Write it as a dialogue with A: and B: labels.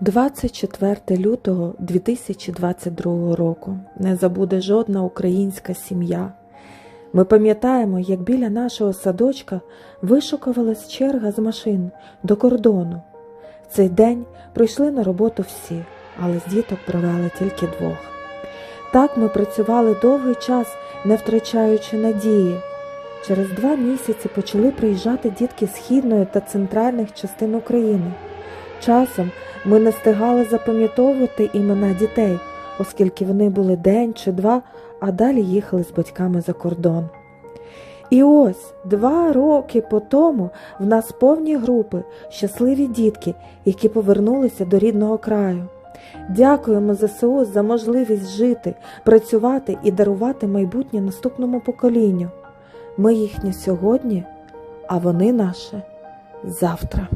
A: 24 лютого 2022 року не забуде жодна українська сім'я. Ми пам'ятаємо, як біля нашого садочка вишукувалась черга з машин до кордону. В цей день прийшли на роботу всі, але з діток провели тільки двох. Так ми працювали довгий час, не втрачаючи надії. Через два місяці почали приїжджати дітки східної та центральних частин України. Часом ми не встигали запам'ятовувати імена дітей, оскільки вони були день чи два, а далі їхали з батьками за кордон. І ось два роки по тому в нас повні групи, щасливі дітки, які повернулися до рідного краю. Дякуємо ЗСУ за можливість жити, працювати і дарувати майбутнє наступному поколінню. Ми їхні сьогодні, а вони наше завтра.